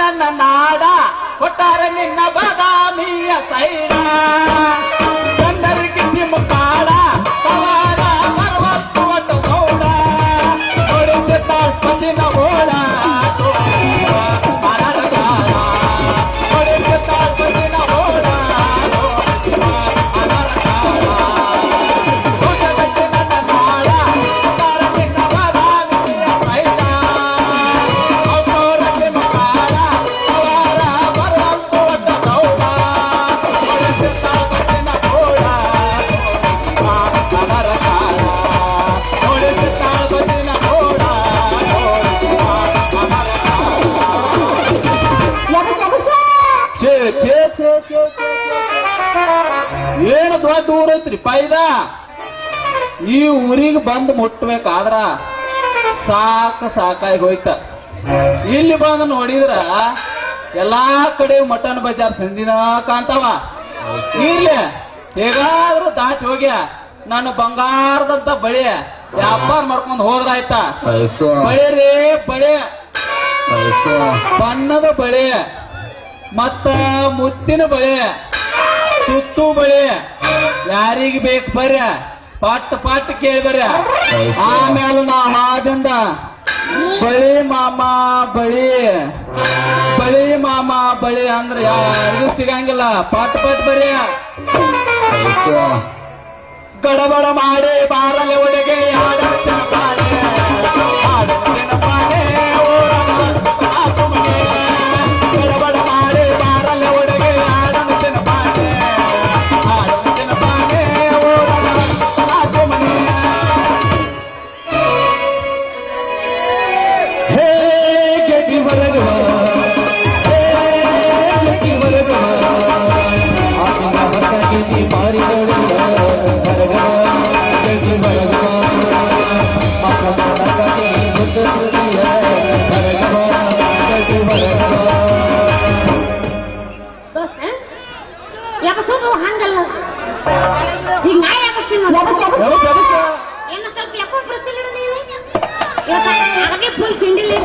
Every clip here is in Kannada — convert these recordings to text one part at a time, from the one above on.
ನನ್ನ ನಾಡ ಕೊಟ್ಟಾರೆ ನಿನ್ನ ಬದಾಮಿಯ ಸೈಡ ಐತ್ರಿ ಈ ಊರಿಗೆ ಬಂದು ಮುಟ್ಬೇಕಾದ್ರ ಸಾಕ ಸಾಕಾಗಿ ಹೋಯ್ತ. ಇಲ್ಲಿ ಬಂದು ನೋಡಿದ್ರ ಎಲ್ಲಾ ಕಡೆ ಮಟನ್ ಬಜಾರ್ ಸಂದಿನ ಕಾಣ್ತಾವ. ಇಲ್ಲಿ ಹೇಗಾದ್ರೂ ದಾಟಿ ಹೋಗ್ಯ. ನಾನು ಬಂಗಾರದಂತ ಬಳೆ ವ್ಯಾಪಾರ ಮಾಡ್ಕೊಂಡು ಹೋದ್ರಾಯ್ತ. ಬಳೆ ರೇ ಬಳೆ. ಬಣ್ಣದ ಬಳೆ. ಮತ್ತ ಮುತ್ತಿನ ಬಳೆ. ಸುತ್ತು ಬಳೆ. ಯಾರಿಗೆ ಬೇಕ ಬರ್ಯ ಪಟ್ ಪಟ್ ಕೇಳಿ ಬರ್ಯ ಆಮೇಲೆ ನಾ ಮಾದಿಂದ ಬಳಿ ಮಾಮ ಬಳಿ ಬಳಿ ಮಾಮ ಬಳಿ ಅಂದ್ರೆ ಯಾರಿಗೂ ಸಿಗಂಗಿಲ್ಲ. ಪಟ್ ಪಟ್ ಬರ್ಯ ಗಡಬಡ ಮಾಡಿ ಬಾರಲೆ ಒಳಗೆ ಯಾರ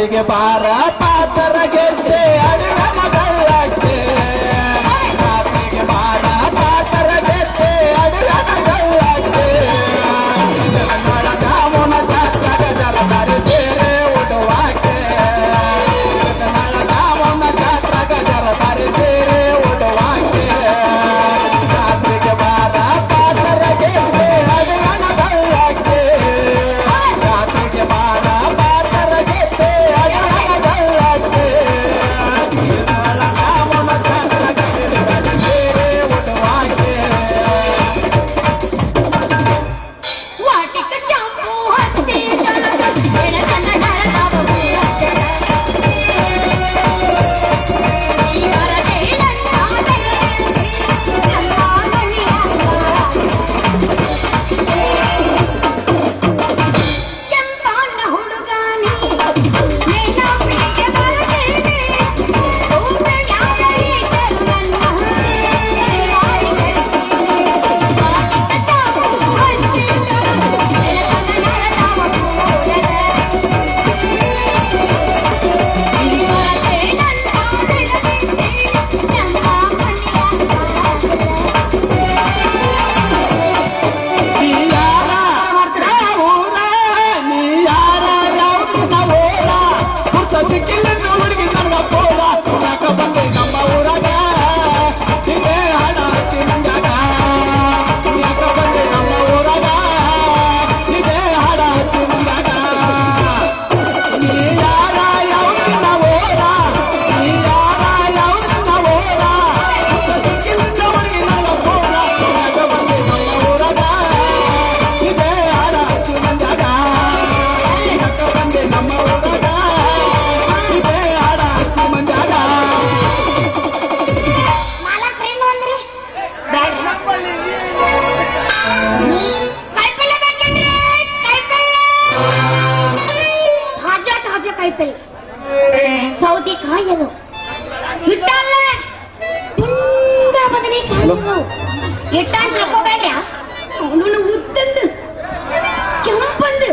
ಜಾತ್ರೆಗೆ ಬಾರ ಬದನೆಕಾಯಿ ಇಟ್ಟ ಅಂತ ತಿಳ್ಕೊಬೇಡ್ರಿ ಅವನು ಉದ್ದಂದು ಕೆಂಪಂದು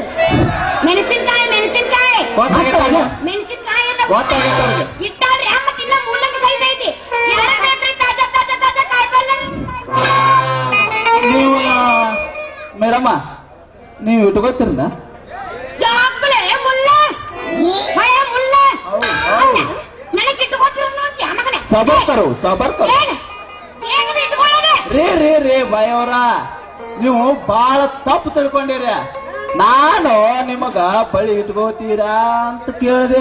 ಮೆಣಸಿನ್ಕಾಯಿ ಮೆಣಸಿನ್ಕಾಯಿ ಗೊತ್ತಾಗೈತೆ ಮೆಣಸಿನ್ಕಾಯಿ ಅಂತ ಗೊತ್ತಾಗೈತೆ ಅವ್ರಿಗೆ. ಇಟ್ಟಾದ್ರೆ ಮತ್ತೆ ಇನ್ನ ಮೂಲಂಗಿ ಸೈಜ್ ಐತಿ ಯಾರ ಬೇಕ್ರಿ ತಾಜಾ ತಾಜಾ ತಾಜಾ ಕಾಯಿಪಲ್ಲೆ ನೀವು ಮೇಡಮ್ಮ ನೀವು ಇಟ್ಕೋತೀರಲ್ಲ ಯಾಕಲೆ ಮುಲ್ಲ ಭಯ ಮುಲ್ಲ ಹೌದು, ಹೌದು. ನನಗೆ ಇಟ್ಕೊತಿರು ಅಂತ ಮಗನೇ ಸಬರ್ಕರು ಸಬರ್ಕರು ಏನ್ ಏನ್ ಇಟ್ಕೊಳ್ಳೋದು ರೇ ರೇ ರೇ ಬಾಯವ್ರ ನೀವು ಬಹಳ ತಪ್ಪು ತಿಳ್ಕೊಂಡಿರ. ನಾನು ನಿಮಗ ಬಳಿ ಇಟ್ಕೋತೀರಾ ಅಂತ ಕೇಳಿದೆ.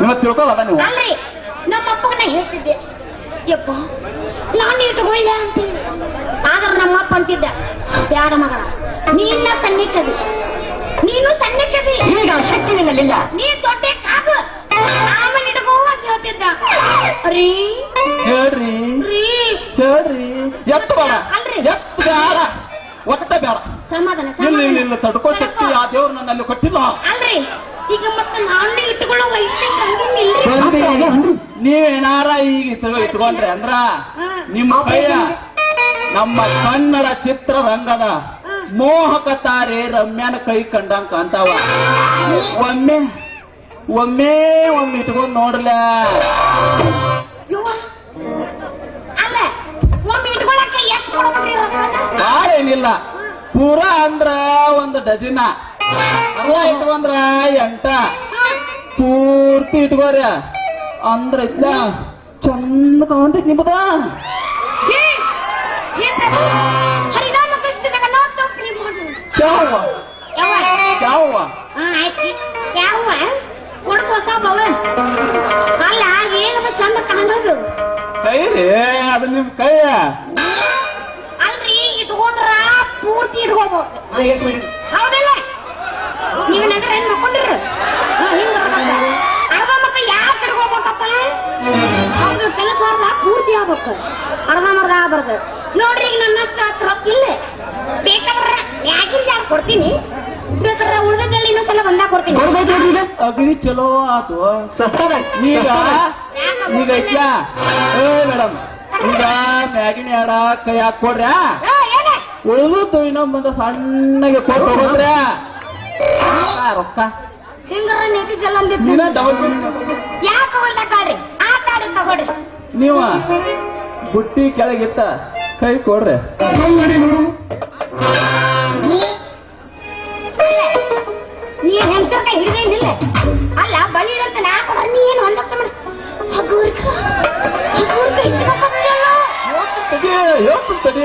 ನಿಮ್ಮ ತಿಳ್ಕೊಳ್ಳೋದ ನೀವು? ನಮ್ಮಪ್ಪನ ಹೇಳ್ತಿದ್ದೆ. ಯಪ್ಪ ನಾನು ಇಟ್ಕೊಳ್ಳ ಅಂತ ಆದ್ರೆ ನಮ್ಮ ಅಪ್ಪ ಅಂತಿದ್ದ ಬ್ಯಾಡ ಮಗಳ ನೀನ್ನ ಸಣ್ಣಿಕ್ಕದಿ ನೀನು ಸಣ್ಣಿಕ್ಕದಿ ಈಗ ಶಕ್ತಿ ನಿನ್ನಲ್ಲಿಲ್ಲ. ನೀ ದೊಡ್ಡ ಕಾದು. ರೀ? ಹೇಳ್ರಿ. ರೀ? ಹೇಳ್ರಿ. ಎತ್ತು ಬೇಡ. ಅಲ್ರಿ. ಎತ್ತು ಬೇಡ. ಒಟ್ಟ ಬೇಡ. ಸಮಾಧಾನ ಇಲ್ಲ ಇಲ್ಲ ಇಲ್ಲ ಸಮಾಧಾನ. ತಡ್ಕೋ ಶಕ್ತಿ ಆ ದೇವ್ರು ನನ್ನಲ್ಲಿ ಕೊಟ್ಟಿಲ್ಲ. ಅಲ್ರಿ. ಈಗ ಮತ್ತೆ ನಾನು ಇಟ್ಕೊಳ್ಳೋ. ನೀವೇನಾರ ಈಗ ಇಟ್ಕೊ- ಇಟ್ಕೊಂಡ್ರೆ ಅಂದ್ರ ನಿಮ್ಮ ಕೈಯ ನಮ್ಮ ಕನ್ನಡ ಚಿತ್ರರಂಗದ ಮೋಹಕ ತಾರೆ ರಮ್ಯಾನ ಕೈ ಕಂಡಂತ ಅಂತಾವ ಒಮ್ಮೆ ಒಮ್ಮೆ ಒಮ್ಮೆ ಇಟ್ಕೊಂಡು ನೋಡ್ಲ. ಭಾಳ? ಏನಿಲ್ಲ ಪೂರ ಅಂದ್ರ ಒಂದು ಡಜನ. ಅಲ್ಲ ಇಟ್ಕೊಂಡ್ರ ಎಂಟ. ಪೂರ್ತಿ ಇಟ್ಕೋರಿ. ಅಂದ್ರ ಇಲ್ಲ ಚಂದ ಕಾಣ್ತೈತಿ ನಿಮ್ಮದ ಯಾವ. ಯಾವ. ಯಾವ ಹಾ, ಆಯ್ತು. ಯವ್ವ, ಕೊಡ್ಕೊ ಸಾಬವ್ವ. ಅಲ್ಲ ಏನದ ಚಂದ ಕಾಣೋದು? ಕೈ ರೀ ಅದು ನಿಮ್ ಕೈ ಅಲ್ರಿ ಇಟ್ಕೊಂಡ್ರ ಪೂರ್ತಿ ಇಟ್ಕೋಬೇಕು ಹೌದಿಲ್ಲ? ನೀವು ನಗರ ಹೆಂಗ್ ಹಿಂಗ ಅರ್ಧ ಮಕ್ಕ ಯಾವ ಕಡೆ ಹೋಗ್ಬೇಕಪ್ಪ ಅವ್ರ ಕೆಲಸ ಪೂರ್ತಿ ಆಗ್ಬೇಕು. ಅರ್ಧ ಮರ್ಧ ಆಗ್ಬಾರ್ದು ನೋಡ್ರಿ ಈಗ ನನ್ನಷ್ಟು ಹತ್ರ ಇಲ್ಲ. ಬೇಕಾದ್ರೆ ಯಾಕಿಂದ ಯಾರು ಕೊಡ್ತೀನಿ. ಅಗ್ನಿ ಕೊಡ್ತೀನಿ. ಚಲೋ ಆತು. ಸಸ್ತದಾಗ ಈಗ ಈಗ ಐತ್ಯಾ? ಏ ಮೇಡಮ್ ಈಗ ಮ್ಯಾಗಿನ ಎಡ ಕೈ ಹಾಕೊಡ್ರ ಕೊಡ್ರ್ಯಾ ಉಳಿದು ಇನ್ನೊಂದ್ ಬಂದ ಸಣ್ಣಗೆ ಕೊಟ್ಟು ರೊಕ್ಕ. ನೀವ ಬುಟ್ಟಿ ಕೆಳಗಿತ್ತ ಕೈ ಕೊಡ್ರಿ. ನೀ ಹೆಂಗಸರ ಕೈ ಹಿಡಿದಿಲ್ಲ ಅಲ್ಲ ಬಲಿ ಇರಂತ ನಾ ಕೊಡ್ರ ನೀ ಏನು ಹೊಂದತ್ತ ಮಾಡಿ. ಹಗುರ್ಕ ಹಗುರ್ಕ ಇಟ್ಕೊಳ್ತಿಯಲ್ಲ ತಡಿ ಹೇಳ್ತು ತಡಿ.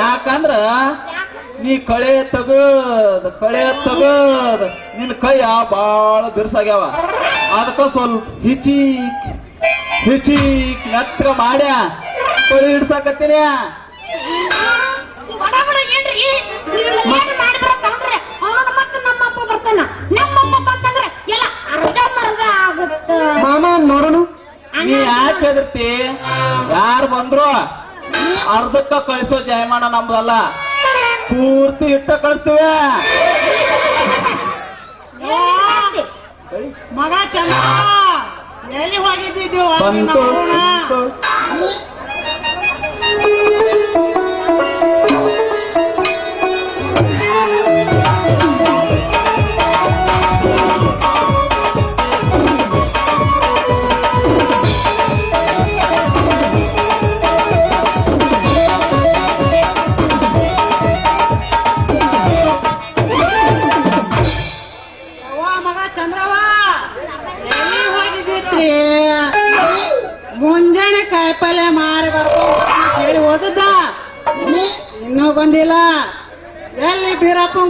ಯಾಕಂದ್ರ ನೀ ಕಳೆ ತಗದ್ ಕಳೆ ತಗದ್ ನಿನ್ ಕೈಯ ಬಾಳ ಬಿರ್ಸಾಗ್ಯಾವ. ಅದಕ್ಕ ಸ್ವಲ್ಪ ಹಿಚಿ ಹಿಚೀಕ್ ನತ್ರ ಮಾಡ್ಯ. ಕಳಿ ಹಿಡ್ಸಾಕತ್ತೀನಿ ನಮ್ಮ ಅಪ್ಪ ಬರ್ತಾನ? ನಮ್ಮ ಬಂತಂದ್ರೆ ಎಲ್ಲ ಅರ್ಧ ಮರ್ಧ ಆಗುತ್ತ. ಮಾಮ ನೋಡೋಣ. ನೀ ಯಾಕೆ ಹೆದರ್ತಿ? ಯಾರು ಬಂದ್ರು ಅರ್ಧಕ್ಕ ಕಳಿಸೋ ಜಯಮಾನ ನಮ್ದಲ್ಲ. ಪೂರ್ತಿ ಇಟ್ಟ ಕಳಿಸ್ತೀವಿ. ಮಗ ಚಂದ. ಎಲ್ಲಿ ಹೋಗಿದ್ದೀವಿ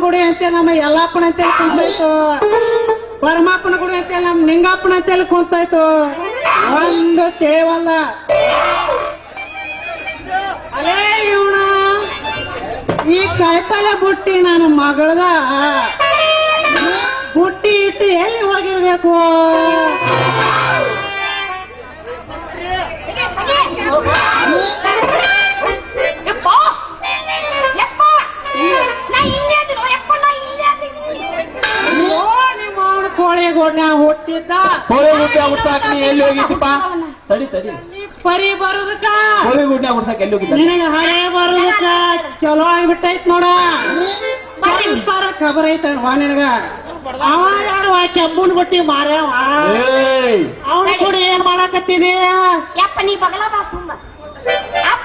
ಗುಡಿ ಅಂತೇಳಿ ನಮ್ಮ ಯಲ್ಲಪ್ಪನ ಅಂತೇಳಿ ಕುಂತಾಯ್ತು ಪರಮಾಪ್ಪನ ಗುಡಿ ಅಂತೇಳಿ ನಮ್ಮ ನಿಂಗಪ್ಪನ ಅಂತೇಳಿ ಕುಂತಾಯ್ತು ಒಂದು ಸೇವಲ್ಲ. ಅಲೇ ಇವಣ, ಈ ಕಾಯ್ಪಲ್ಯ ಬುಟ್ಟಿ ನನ್ನ ಮಗಳದ. ಬುಟ್ಟಿ ಇಟ್ಟು ಎಲ್ಲಿ ಹೋಗಿರ್ಬೇಕು? ಕೋಳೆಗೋಣ ಹುಟ್ಟಿದ್ದ ಕೋಳಿಗುಡ್ಡ ಪರಿ ಚಲೋ ಆಗ್ಬಿಟ್ಟೈತ್ ನೋಡ. ಸರ ಖಬರ್ ಐತ ವಾ ಅವ ಯಾರು ಆ ಕೆಂಬುನ್ ಗುಟ್ಟಿ ಮಾರ್ಯಾವ? ಅವನ ಕೂಡ ಏನ್ ಮಾಡಾಕತ್ತಿದೆ ಯಪ್ಪ ನೀ ಬಗಲ ಬಾ ಸುಮ್ಮ.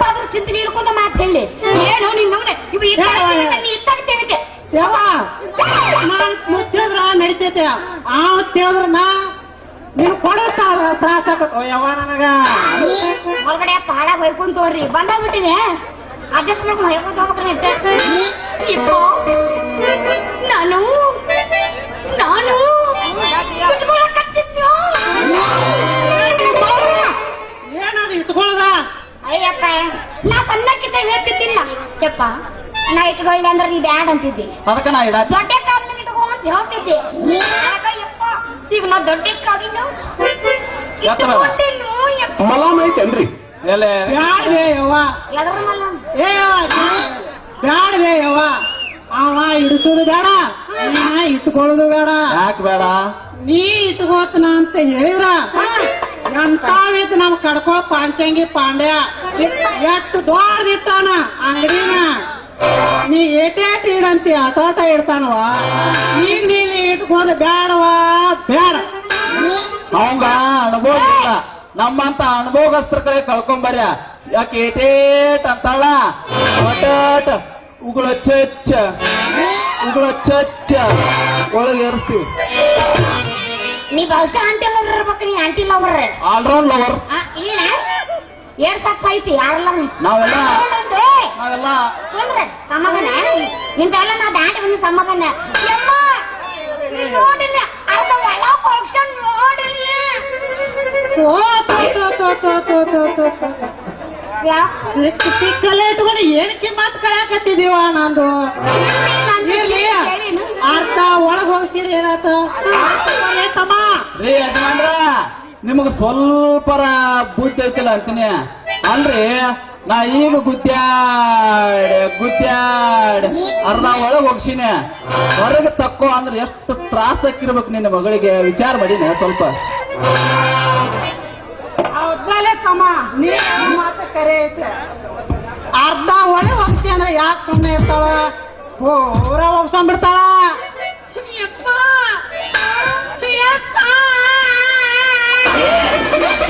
ಅದ್ರ ಚಿಂತೆ ಇರ್ಕೊಂಡ ಮಾತು ಹೇಳಿ. ಏನು ನಿನ್ನ ಇವ ಇತ್ತಾಗ ತೆಗಿತೆ ಯಾವ ನಾನ್ ಆ ನಡಿತೈತೆ ಅವ ತಿಳಿದ್ರ ನಾ ನೀನು ಕೊಡುತ್ತಾಳ ತ್ರಾಸ ಆಕತ್ತೋ ಯಾವ ನನಗ. ಹೊರಗಡೆ ಪಾಳ ಹೊಯ್ಕೊಂತ ಹೋಗ್ರಿ ಬಂದಾಗ್ಬಿಟ್ಟಿದೆ. ಅಡ್ಜಸ್ಟ್ ಮಾಡ್ಕೊಂಡು ಹೊಯ್ಕೊಂತ ಹೋಗ್ಬೇಕ್ರೆ ಇಪ್ಪ. ನಾನು ನಾನು ಏನಾದ್ರು ಏನದು ಇಟ್ಕೊಳ್ಳದ ಅಯ್ಯಪ್ಪ ನಾ ಸಣ್ಣಕ್ಕಿದ್ದ ಹೇಳ್ತಿದ್ದಿಲ್ಲ. ಯಪ್ಪ ನಾ ಇಟ್ಕೊಳ್ಳಿ ಅಂದ್ರೆ ನೀ ಬ್ಯಾಡ್ ಅಂತಿದ್ದಿ. ಅದಕ್ಕೆ ನಾ ಇಡ ದೊಡ್ಡ ಕಾಲದಲ್ಲಿ ಇಟ್ಕೋ ಆಗ ಯಪ್ಪ ಈಗ ನಾ ದೊಡ್ಡ. ಇಟ್ಕೊಂಡೇನು ಯಪ್ಪ. ಮಲಾಮ್ ಐತೇನ್ರಿ ಎಲೆ. ಬ್ಯಾಡ್ವೇ ಯವ್ವ. ಎದ್ರ ಮಲ್ಲ ಏ ಯವ್ವ ಬ್ಯಾಡ್ವೇ ಯವ್ವ. ಅವ ಇಡಿಸೋದು ಬೇಡ ನೀನ ಇಟ್ಕೊಳ್ಳೋದು ಬೇಡ. ಯಾಕೆ ಬೇಡ? ನೀ ಇಟ್ಕೋತನ ಅಂತ ಹೇಳಿದ್ರ? ಎಂತಾವಿದ್ ನಮ್ ಕಡ್ಕೋ ಪಾಂಚಂಗಿ ಪಾಂಡ್ಯ. ಎಷ್ಟು ದೊಡ್ಡದಿಟ್ಟಾನ ಅಂಗಡಿನ? ನೀ ಏಟೇಟ್ ಇಡಂತಿ ಆಟಾಟ ಇಡ್ತಾನವ ಈಗ ನೀನು ಇಟ್ಕೊಂಡು ಬ್ಯಾಡವಾ? ಬೇಡ ಅವಂಗ ಅನುಭವ ಇಲ್ಲ. ನಮ್ಮಂತ ಅನುಭವಸ್ಥರ ಕಡೆ ಕಳ್ಕೊಂಬರ್ಯ ಯಾಕೆ ಏಟೇಟ್ ಅಂತಾಳ ಒಟ್ಟಾಟ ಉಗುಳ ಚಚ್ಚ. ಉಗುಳ ಚಚ್ಚ. ಒಳಗೆ ಇರ್ತಿ ನೀ ಬಹುಶಃ ಆಂಟಿ ಲವರ್ ಇರ್ಬೇಕು ನೀ ಆಂಟಿ ಲವರ್ ಆಲ್ರೌಂಡ್ ಲವರ್ ಇಲ್ಲ. ಏನ್ ತಪ್ಪೈತಿ ಯಾರಲ್ಲ ನಾವೆಲ್ಲ ನಾವೆಲ್ಲ ಅಂದ್ರೆ ಸಮ್ಮಗನ ಇಂಥವೆಲ್ಲ ನಾವು ದಾಟಿ ಬಂದ ಸಮ್ಮಗನ ನೋಡಿಲ್ಲ. ಅದೆಲ್ಲ ಫಂಕ್ಷನ್ ನೋಡಿಲ್ಲ. ಸಿಕ್ಕ ಏನಕ್ಕೆ ಮಾತು ಕಳ್ಯಾಕತ್ತಿದೀವ ನಂದು? ಇರ್ಲಿ. ಅರ್ಥ ಒಳಗ್ ಹೋಗ್ಸಿರಿ ಏನಾತ ತಮ್ಮ ರೀ ಯಜಮಾನ್ರ ನಿಮಗ ಸ್ವಲ್ಪರ ಬುದ್ಧಿ ಐತಿಲ್ಲ ಅಂತೀನಿ. ಅಲ್ರಿ ನಾ ಈಗ ಗುದ್ದಾಡ ಗುದ್ದಾಡ. ಅರ್ಧ ಒಳಗೆ ಹೋಗ್ಸಿನ. ಹೊರಗೆ ತಕ್ಕೋ ಅಂದ್ರೆ ಎಷ್ಟು ತ್ರಾಸಕ್ಕಿರ್ಬೇಕು ನಿನ್ನ ಮಗಳಿಗೆ? ವಿಚಾರ ಮಾಡಿನ ಸ್ವಲ್ಪ. ಅರ್ಧ ಒಳಗೆ ಹೋಗ್ತೀನಿ ಅಂದ್ರೆ ಯಾಕೆ ಸುಮ್ಮನೆ ಇರ್ತಾಳ ಹೋರ ಹೋಗ್ಸ್ಕೊಂಡ್ಬಿಡ್ತಾಳ.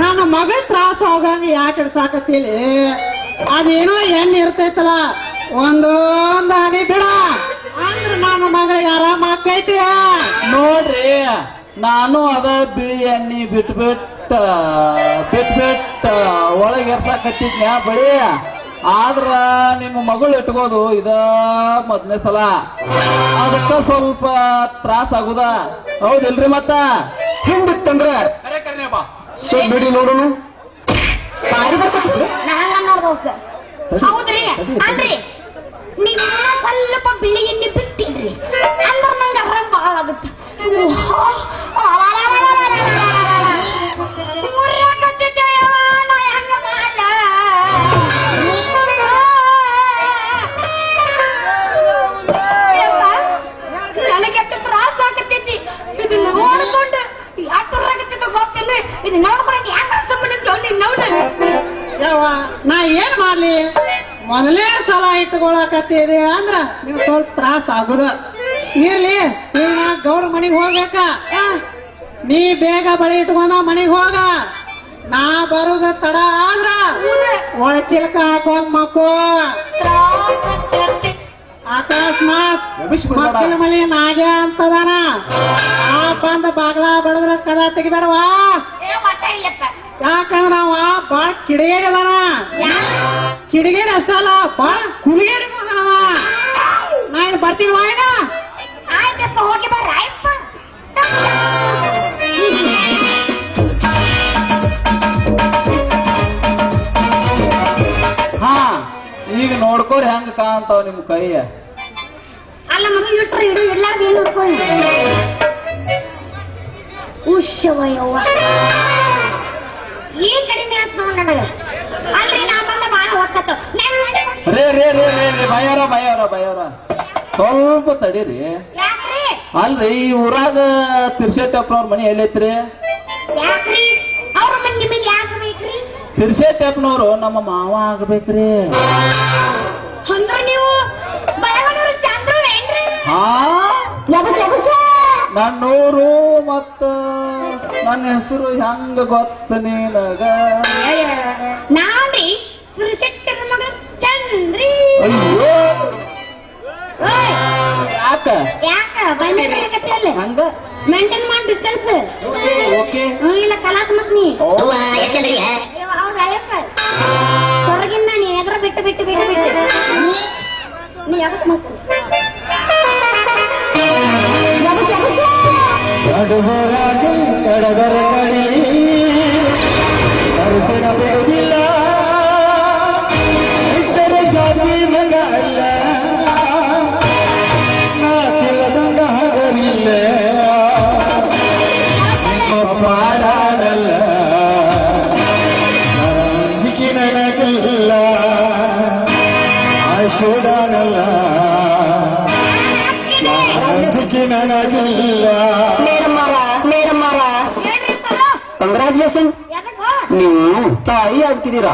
ನನ್ನ ಮಗ ತ್ರಾಸ ಹೋಗಂಗ ಯಾಕೆ ಸಾಕತ್ತೀಲಿ ಅದೇನೋ ಎಣ್ಣೆ ಇರ್ತೈತಲ್ಲ ಒಂದೊಂದು ಹನಿ ಬಿಡ. ಅಂದ್ರೆ ನನ್ನ ಮಗಳಿಗೆ ಆರಾಮ ಆಕೈತಿ ನೋಡ್ರಿ ನಾನು ಅದ ಬಿಳಿ ಎಣ್ಣಿ ಬಿಟ್ಬಿಟ್ಟ ಬಿಟ್ಬಿಟ್ಟ ಬಿಟ್ ಬಿಟ್ಟ ಒಳಗೆ ಎರ್ಸಾಕತ್ತಿದ್ನ್ಯಾ ಬಳಿ? ಆದ್ರ ನಿಮ್ಮ ಮಗಳು ಇಟ್ಕೋದು ಇದ ಮೊದಲನೇ ಸಲ. ಅದಕ್ಕ ಸ್ವಲ್ಪ ತ್ರಾಸ ಆಗುದ. ಹೌದಿಲ್ರಿ ಮತ್ತ? ಹಿಂದಿತ್ತಂದ್ರೆ ಕರೆ ಕರೆಯಪ್ಪ ಸ್ವಲ್ಪ ಬಿಡಿ ನೋಡೋನು. ಬಾರಿ ಬರ್ತೈತಿ ನೋಡ್ಬೋದು. ಹೌದ್ರಿ ಅಲ್ರಿ. ನೀವ್ ಸ್ವಲ್ಪ ಬಿಳಿ ಎಣ್ಣೆ ಅಂದ್ರೆ ಅಂದ್ರ ನಂಗೆ ಆರಾಮ್ ಬಹಳ ಆಗುತ್ತೆ ಇಟ್ಕೊಳಕತ್ತೀರಿ ಅಂದ್ರ ನೀವು ಸ್ವಲ್ಪ ತ್ರಾಸ ಆಗುದ. ಇರ್ಲಿ ಈಗ ಗೌಡ ಗೌರ ಮನಿಗ್ ಹೋಗ್ಬೇಕ. ನೀ ಬೇಗ ಬಳಿ ಇಟ್ಕೊಂಡ ಮನಿಗ್ ಹೋಗ. ನಾ ಬರುದ ತಡ ಆದ್ರ ಒಳ ಚಿಲ್ಕ ಹಾಕೊಂಡ್ ಮಕ್ಕೋ ಅಕಸ್ಮಾತ್. ಮಕ್ಕಳ ಮಳಿ ನಾಗೆ ಅಂತದಾನ. ಆ ಬಂದ ಬಾಗ್ಲ ಬಡದ್ರ ಕದ ತೆಗಿದಾರವಾ ಯಾಕಂದ್ರ ಅವ ಬಾಳ ಕಿಡಿಗೇರದಾನ ಕಿಡಿಗೇರಿ ಅಷ್ಟಲ್ಲ ಬಾಳ ಕುಲಿಗೇರಿ ಅವ ಬರ್ತೀವಿ ಆಯ್ತಪ್ಪ ಹೋಗಿ ಬರ್ರ ಆಯ್ತಪ್ಪ. ಹಾ ಈಗ ನೋಡ್ಕೋರಿ ಹೆಂಗ ಕಾಣ್ತಾವ ನಿಮ್ ಕೈಯ. ಅಲ್ಲ ಮಗ ಇಟ್ರ ಇಡು ಎಲ್ಲಾರು ಏನು ಉಶ್ಯವ್ವ ಏನ್ ಕಡಿಮೆ ಆತ್ ನೋಡ್ ನನಗ? ಅಲ್ರಿ ನಾ ಬಂದ ಬಾಳ ಹೊಕ್ಕತ್ತು ರೇ ರೇ ರೇ ರೇ ಭಯರ ಭಯರ ಭಯರ ಸ್ವಲ್ಪ ತಡೀರಿ. ಅಲ್ರಿ ಈ ಊರಾಗ ತಿರ್ಸೇಟಪ್ಪನವ್ರ ಮನಿ ಎಲ್ಲೈತ್ರಿ? ಯಾಕ್ರಿ? ಅವ್ರ ಮನೆ ಬೇಕ್ರಿ? ತಿರ್ಸೇಟಪ್ಪನವ್ರು ನಮ್ಮ ಮಾವ ಆಗ್ಬೇಕ್ರಿ. ನನ್ನೂರು ಮತ್ತ ನನ್ನ ಹೆಸರು ಹೆಂಗ ಗೊತ್ತ ನೀನಾಗ? ಅಯ್ಯೋ ಯಾಕ? ಯಾಕ? ಹಂಗ? ಮೇಂಟೈನ್ ಮಾಡಿ ಡಿಸ್ಟೆನ್ಸ್ ಓಕೆ. ಇಲ್ಲ ಕಲಾಸ ಮತ್ ನೀ. ಯಾಕಂದ್ರಿ ಅವ್ರ ಅಯ್ಯಪ್ಪ ಹೊರಗಿಂದ ನೀ ಎದ್ರ ಬಿಟ್ಟು ಬಿಟ್ಟು ಬಿಟ್ಟು ಬಿಟ್ಟು. ನೀ ಯಾವತ್ ಮತ್ ಯಬಸ್ ಯಬಸ್ ನಡುವರಾಗಿ ಕಡದರ ಕಡಿ ಕರುತಿನ ಬಿಡುವುದಿಲ್ಲ ಇದ್ದರೆ ಜಾತಿ ಮಗ ಅಲ್ಲ. ಆಶೋಡಾಡಲ್ಲ ಅಂಜಿಕೆ ನನಗಿಲ್ಲ. ಕಂಗ್ರಾಚುಲೇಷನ್ ನೀವು ತಾಯಿ ಆಗ್ತಿದ್ದೀರಾ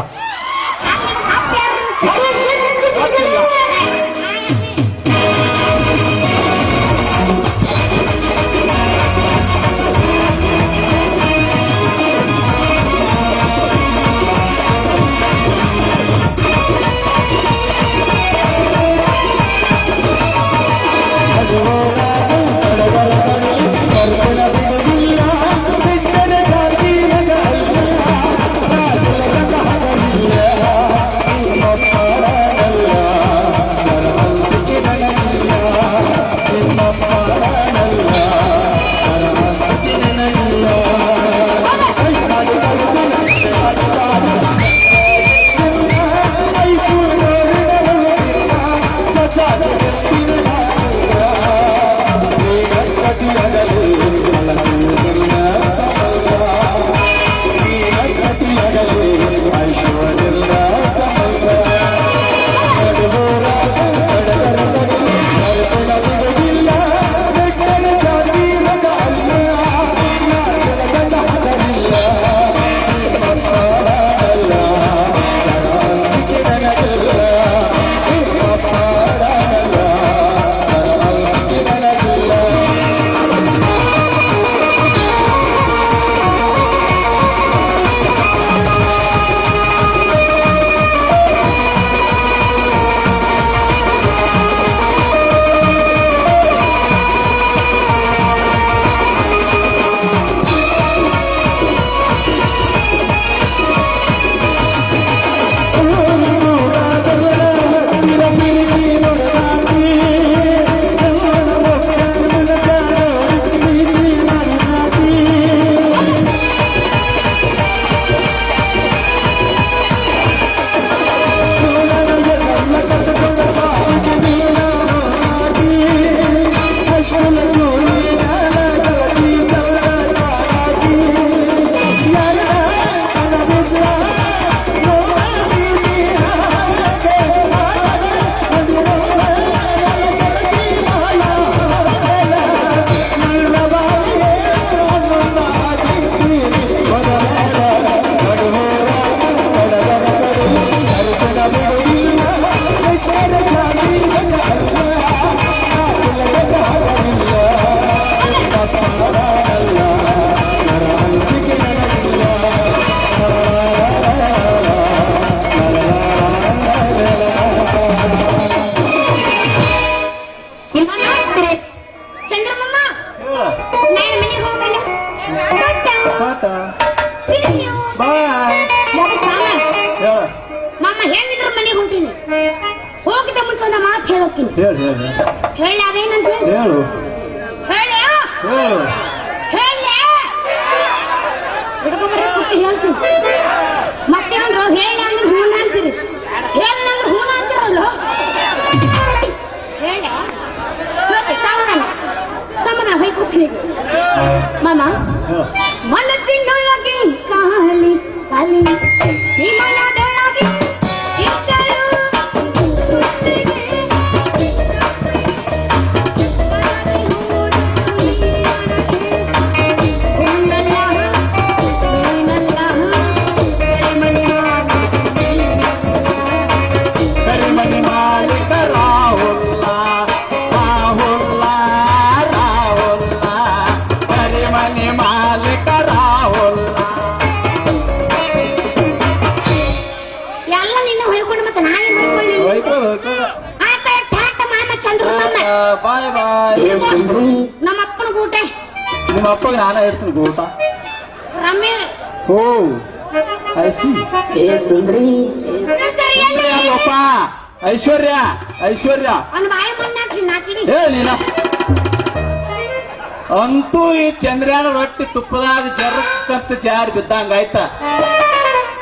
ಎಲ್ಲ ನಿನ್ನ ಹೊಯ್ಕೊಂಡು ಮತ್ತೆ ಬಾಯ್ ಬಾಯ್. ನಮ್ಮ ಅಪ್ಪನ ಊಟ ನಿಮ್ಮ ಅಪ್ಪಗೆ ನಾನೇ ಇರ್ತೀನಿ ರಮ್ಯ ಓ ಐಸಿ ಏ ಸುಂದ್ರಿ. ಅಲ್ಲಪ್ಪ ಐಶ್ವರ್ಯ ಐಶ್ವರ್ಯ. ಅವ್ನ ಬಾಯಿ ಮಣ್ಣಾಕ್ರಿ ನಾಕಿಡಿ ಹೇಳ ನೀನ. ಅಂತೂ ಈ ಚಂದ್ರಯಾನ ರೊಟ್ಟಿ ತುಪ್ಪದಾಗ ಜರಕ್ಕಂತ ಜಾರಿ ಬಿದ್ದಂಗ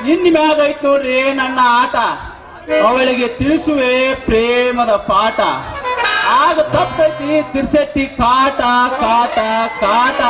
ಆಯ್ತ ಇನ್ ಮ್ಯಾಗ ಐತ್ ನೋಡ್ರಿ, ನನ್ನ ಆಟ. ಅವಳಿಗೆ ತಿಳಿಸುವೆ ಪ್ರೇಮದ ಪಾಠ. ಆಗ ತಪ್ಪೈತಿ ತಿರ್ಸೆಟ್ಟಿ ಕಾಟ ಕಾಟ ಕಾಟ.